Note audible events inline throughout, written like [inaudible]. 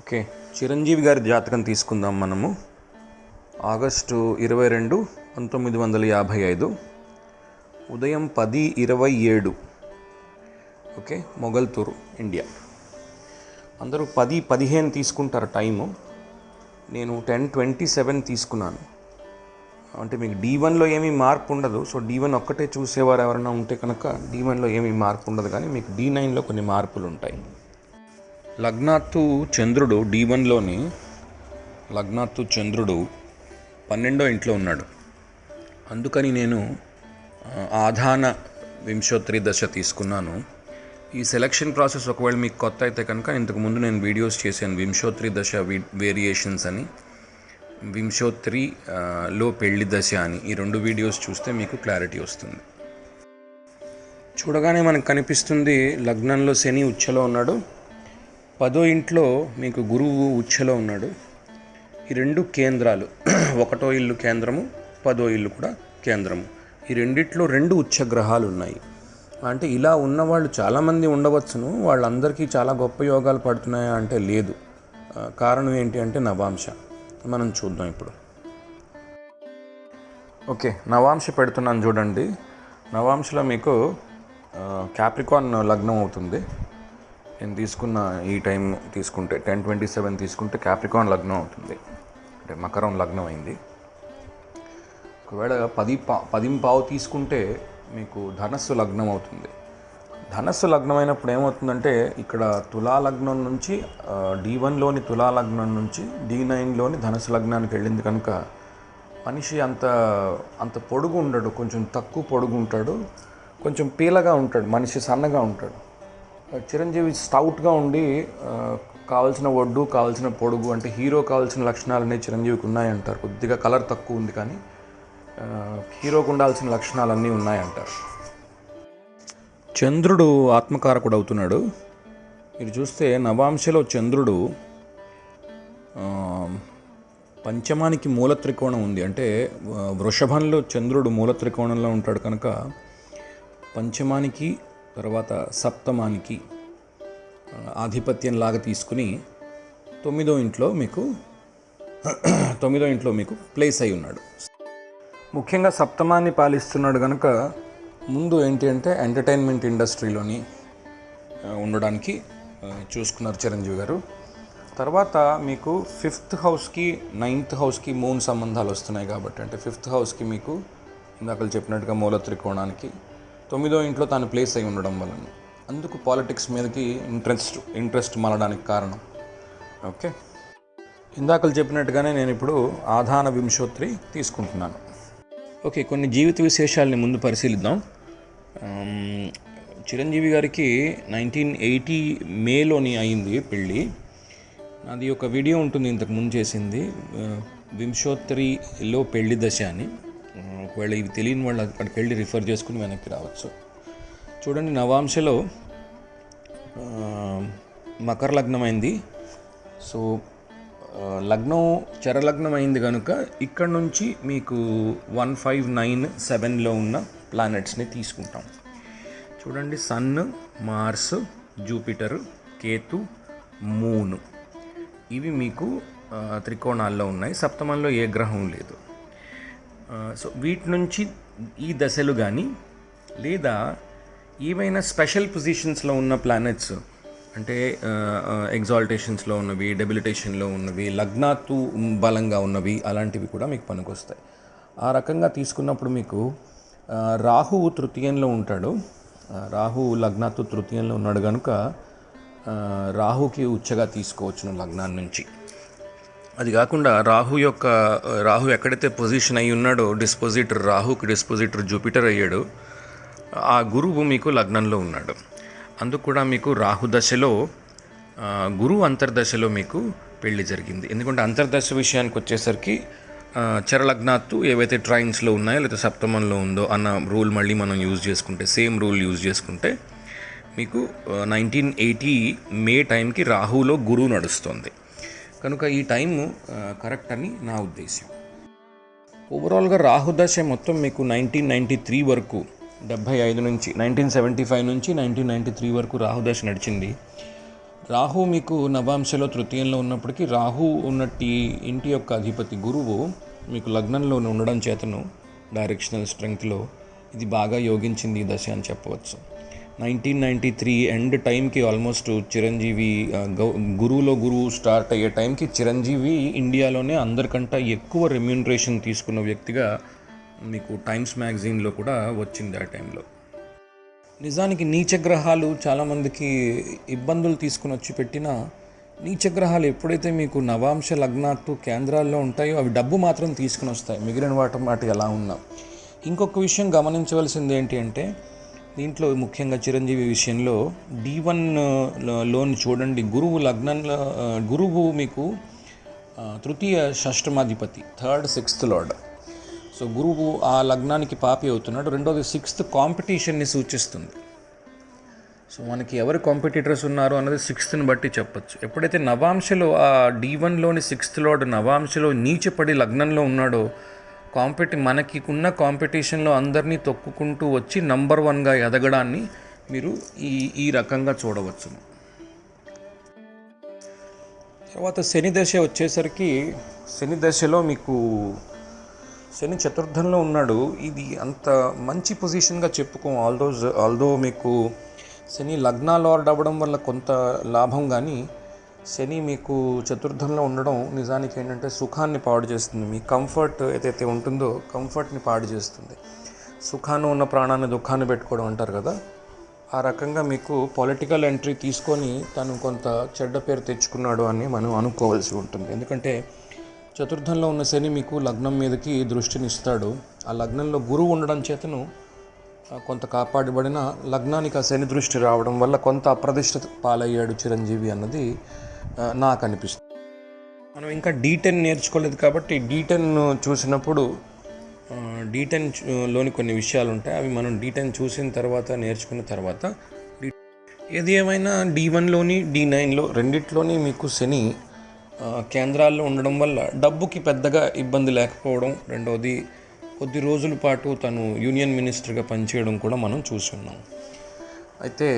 Okay. Chiranjeevi గారి జాతకం తీసుకుందాం మనము. ఆగస్టు ఇరవై రెండు పంతొమ్మిది వందల యాభై ఐదు. ఉదయం పది ఇరవై ఏడు. Okay Mogalturu India. అందరూ పది పదిహేను తీసుకుంటారు టైము. నేను టెన్ ట్వంటీ సెవెన్ తీసుకున్నాను. అంటే మీకు డీ వన్లో ఏమీ మార్పు ఉండదు. సో డీ వన్ ఒక్కటే చూసేవారు ఎవరైనా ఉంటే కనుక డీ వన్లో ఏమీ మార్పు ఉండదు. కానీ మీకు డీ నైన్లో కొన్ని మార్పులు ఉంటాయి. లగ్నాత్తు చంద్రుడు డి వన్లోని లగ్నాత్తు చంద్రుడు పన్నెండో ఇంట్లో ఉన్నాడు. అందుకని నేను ఆధాన వింశోత్తరి దశ తీసుకున్నాను. ఈ సెలక్షన్ ప్రాసెస్ ఒకవేళ మీకు కొత్త అయితే కనుక ఇంతకు ముందు నేను వీడియోస్ చేశాను వింశోత్రి దశ వేరియేషన్స్ అని. వింశోత్రిలో లో పెళ్ళి దశ అని. ఈ రెండు వీడియోస్ చూస్తే మీకు క్లారిటీ వస్తుంది. చూడగానే మనకు కనిపిస్తుంది లగ్నంలో శని ఉచ్చలో ఉన్నాడు. పదో ఇంట్లో మీకు గురువు ఉచ్చలో ఉన్నాడు. ఈ రెండు కేంద్రాలు [clears throat] ఒకటో ఇల్లు కేంద్రము పదో ఇల్లు కూడా కేంద్రము. ఈ రెండిట్లో రెండు ఉచ్ఛ గ్రహాలు ఉన్నాయి. అంటే ఇలా ఉన్నవాళ్ళు చాలామంది ఉండవచ్చును వాళ్ళందరికీ చాలా గొప్ప యోగాలు పడుతున్నాయా అంటే లేదు. కారణం ఏంటి అంటే నవాంశ. మనం చూద్దాం ఇప్పుడు. ఓకే నవాంశ పెడుతున్నాను చూడండి. నవాంశలో మీకు క్యాప్రికాన్ లగ్నం అవుతుంది. నేను తీసుకున్న ఈ టైం తీసుకుంటే టెన్ ట్వంటీ సెవెన్ తీసుకుంటే క్యాప్రికాన్ లగ్నం అవుతుంది. అంటే మకరం లగ్నం అయింది. ఒకవేళ పది పా పదింపావు తీసుకుంటే మీకు ధనస్సు లగ్నం అవుతుంది. ధనస్సు లగ్నం అయినప్పుడు ఏమవుతుందంటే ఇక్కడ తులా లగ్నం నుంచి డి వన్లోని తులా లగ్నం నుంచి డి నైన్లోని ధనస్సు లగ్నానికి వెళ్ళింది కనుక మనిషి అంత అంత పొడుగు ఉండడు. కొంచెం తక్కువ పొడుగు ఉంటాడు. కొంచెం పీలగా ఉంటాడు. మనిషి సన్నగా ఉంటాడు. చిరంజీవి స్టౌట్గా ఉండి కావాల్సిన ఒడ్డు కావాల్సిన పొడుగు అంటే హీరో కావాల్సిన లక్షణాలన్నీ చిరంజీవికి ఉన్నాయంటారు. కొద్దిగా కలర్ తక్కువ ఉంది కానీ హీరోకు ఉండాల్సిన లక్షణాలన్నీ ఉన్నాయంటారు. చంద్రుడు ఆత్మకారకుడు అవుతున్నాడు. మీరు చూస్తే నవాంశలో చంద్రుడు పంచమానికి మూల త్రికోణం ఉంది. అంటే వృషభంలో చంద్రుడు మూల త్రికోణంలో ఉంటాడు కనుక పంచమానికి తర్వాత సప్తమానికి ఆధిపత్యంలాగా తీసుకుని తొమ్మిదో ఇంట్లో మీకు [clears throat] తొమ్మిదో ఇంట్లో మీకు ప్లేస్ అయి ఉన్నాడు. ముఖ్యంగా సప్తమాన్ని పాలిస్తున్నాడు కనుక ముందు ఏంటి అంటే ఎంటర్టైన్మెంట్ ఇండస్ట్రీలోని ఉండడానికి చూసుకున్నారు చిరంజీవి గారు. తర్వాత మీకు ఫిఫ్త్ హౌస్కి నైన్త్ హౌస్కి మూన్ సంబంధాలు వస్తున్నాయి కాబట్టి అంటే ఫిఫ్త్ హౌస్కి మీకు ఇందాక చెప్పినట్టుగా మూల త్రికోణానికి తొమ్మిదో ఇంట్లో తాను ప్లేస్ అయి ఉండడం వలన. అందుకు పాలిటిక్స్ మీదకి ఇంట్రెస్ట్ ఇంట్రెస్ట్ మలడానికి కారణం. ఓకే ఇందాకలు చెప్పినట్టుగానే నేను ఇప్పుడు ఆధాన వింశోత్రి తీసుకుంటున్నాను. ఓకే కొన్ని జీవిత విశేషాలని ముందు పరిశీలిద్దాం. చిరంజీవి గారికి నైన్టీన్ ఎయిటీ మేలోని అయింది పెళ్ళి. అది ఒక వీడియో ఉంటుంది ఇంతకు ముందు చేసింది. వింశోత్తరిలో పెళ్ళి దశ అని. ఒకవేళ ఇవి తెలియని వాళ్ళు అక్కడికి వెళ్ళి రిఫర్ చేసుకుని వెనక్కి రావచ్చు. చూడండి నవాంశలో మకర లగ్నమైంది. సో లగ్నం చరలగ్నం అయింది కనుక ఇక్కడ నుంచి మీకు వన్ ఫైవ్ నైన్ సెవెన్లో ఉన్న ప్లానెట్స్ని తీసుకుంటాం. చూడండి sun Mars Jupiter Ketu moon ఇవి మీకు త్రికోణాల్లో ఉన్నాయి. సప్తమంలో ఏ గ్రహం లేదు. సో వీటి నుంచి ఈ దశలు కానీ లేదా ఏవైనా స్పెషల్ పొజిషన్స్లో ఉన్న ప్లానెట్స్ అంటే ఎగ్జాల్టేషన్స్లో ఉన్నవి డెబిలిటేషన్లో ఉన్నవి లగ్నాత్తు బలంగా ఉన్నవి అలాంటివి కూడా మీకు పనికొస్తాయి. ఆ రకంగా తీసుకున్నప్పుడు మీకు రాహువు తృతీయంలో ఉంటాడు. రాహు లగ్నాత్తు తృతీయంలో ఉన్నాడు కనుక రాహుకి ఉచ్చగా తీసుకోవచ్చును లగ్నాన్ని నుంచి అది కాకుండా రాహు యొక్క రాహు ఎక్కడైతే పొజిషన్ అయి ఉన్నాడో డిస్పోజిటర్ రాహుకి డిస్పోజిటర్ జూపిటర్ అయ్యాడు ఆ గురువు మీకు లగ్నంలో ఉన్నాడు. అందుకు కూడా మీకు రాహు దశలో గురువు అంతర్దశలో మీకు పెళ్ళి జరిగింది. ఎందుకంటే అంతర్దశ విషయానికి వచ్చేసరికి చరలగ్నాత్తు ఏవైతే ట్రైన్స్లో ఉన్నాయో లేదా సప్తమంలో ఉందో అన్న రూల్ మళ్ళీ మనం యూజ్ చేసుకుంటే సేమ్ రూల్ యూజ్ చేసుకుంటే మీకు నైన్టీన్ ఎయిటీ మే టైంకి రాహులో గురువు నడుస్తుంది. కనుక ఈ టైము కరెక్ట్ అని నా ఉద్దేశం ఓవరాల్గా రాహుదశ మొత్తం మీకు నైన్టీన్ నైంటీ త్రీ వరకు డెబ్భై ఐదు నుంచి నైన్టీన్ సెవెంటీ ఫైవ్ నుంచి నైన్టీన్ నైంటీ త్రీ వరకు రాహుదశ నడిచింది. రాహు మీకు నవాంశలో తృతీయంలో ఉన్నప్పటికీ రాహు ఉన్నట్టి ఇంటి యొక్క అధిపతి గురువు మీకు లగ్నంలో ఉండడం చేతను డైరెక్షనల్ స్ట్రెంగ్త్లో ఇది బాగా యోగించింది ఈ దశ అని చెప్పవచ్చు. నైన్టీన్ నైంటీ త్రీ ఎండ్ టైంకి ఆల్మోస్ట్ చిరంజీవి గౌ గురువులో గురువు స్టార్ట్ అయ్యే టైంకి చిరంజీవి ఇండియాలోనే అందరికంటే ఎక్కువ రెమ్యూనరేషన్ తీసుకున్న వ్యక్తిగా మీకు టైమ్స్ మ్యాగజైన్లో కూడా వచ్చింది ఆ టైంలో నిజానికి నీచగ్రహాలు చాలామందికి ఇబ్బందులు తీసుకుని వచ్చి పెట్టిన నీచగ్రహాలు ఎప్పుడైతే మీకు నవాంశ లగ్నాత్తు కేంద్రాల్లో ఉంటాయో అవి డబ్బు మాత్రం తీసుకుని వస్తాయి. మిగిలిన వాటి మాట ఎలా ఉన్నా. ఇంకొక విషయం గమనించవలసింది ఏంటి అంటే దీంట్లో ముఖ్యంగా చిరంజీవి విషయంలో డి వన్లోని చూడండి గురువు లగ్నంలో గురువు మీకు తృతీయ షష్టమాధిపతి థర్డ్ సిక్స్త్ లార్డ్ సో గురువు ఆ లగ్నానికి పాపి అవుతున్నాడు. రెండోది సిక్స్త్ కాంపిటీషన్ని సూచిస్తుంది. సో మనకి ఎవరు కాంపిటీటర్స్ ఉన్నారు అన్నది సిక్స్త్ని బట్టి చెప్పొచ్చు. ఎప్పుడైతే నవాంశలో ఆ డి వన్లోని సిక్స్త్ లార్డ్ నవాంశలో నీచపడి లగ్నంలో ఉన్నాడో కాంపిటీ మనకి ఉన్న కాంపిటీషన్లో అందరినీ తొక్కుకుంటూ వచ్చి నంబర్ వన్గా ఎదగడాన్ని మీరు ఈ ఈ రకంగా చూడవచ్చు తర్వాత శని దశ వచ్చేసరికి శని దశలో మీకు శని చతుర్థంలో ఉన్నాడు. ఇది అంత మంచి పొజిషన్గా చెప్పుకోం ఆల్దో ఆల్దో మీకు శని లగ్నాలు లార్డ్ అవ్వడం వల్ల కొంత లాభం కానీ శని మీకు చతుర్థంలో ఉండడం నిజానికి ఏంటంటే సుఖాన్ని పాడు చేస్తుంది. మీ కంఫర్ట్ ఏదైతే ఉంటుందో కంఫర్ట్ని పాడు చేస్తుంది. సుఖాన్ని ఉన్న ప్రాణాన్ని దుఃఖాన్ని పెట్టుకోవడం అంటారు కదా. ఆ రకంగా మీకు పొలిటికల్ ఎంట్రీ తీసుకొని తను కొంత చెడ్డ పేరు తెచ్చుకున్నాడు అని మనం అనుకోవాల్సి ఉంటుంది. ఎందుకంటే చతుర్థంలో ఉన్న శని మీకు లగ్నం మీదకి దృష్టిని ఇస్తాడు. ఆ లగ్నంలో గురువు ఉండడం చేతను కొంత కాపాడబడిన లగ్నానికి ఆ శని దృష్టి రావడం వల్ల కొంత అప్రదిష్ట పాలయ్యాడు చిరంజీవి అన్నది నాకు అనిపిస్తుంది. మనం ఇంకా డీ టెన్ నేర్చుకోలేదు కాబట్టి డీ టెన్ చూసినప్పుడు డీ టెన్లోని కొన్ని విషయాలు ఉంటాయి అవి మనం డీ టెన్ చూసిన తర్వాత నేర్చుకున్న తర్వాత ఏది ఏమైనా డి వన్లోని డి నైన్లో రెండిట్లోని మీకు శని కేంద్రాల్లో ఉండడం వల్ల డబ్బుకి పెద్దగా ఇబ్బంది లేకపోవడం రెండవది కొద్ది రోజుల పాటు తను యూనియన్ మినిస్టర్గా పనిచేయడం కూడా మనం చూస్తున్నాం అయితే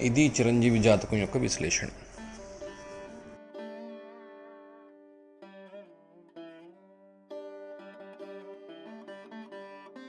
ఇది చిరంజీవి జాతకం యొక్క విశ్లేషణ.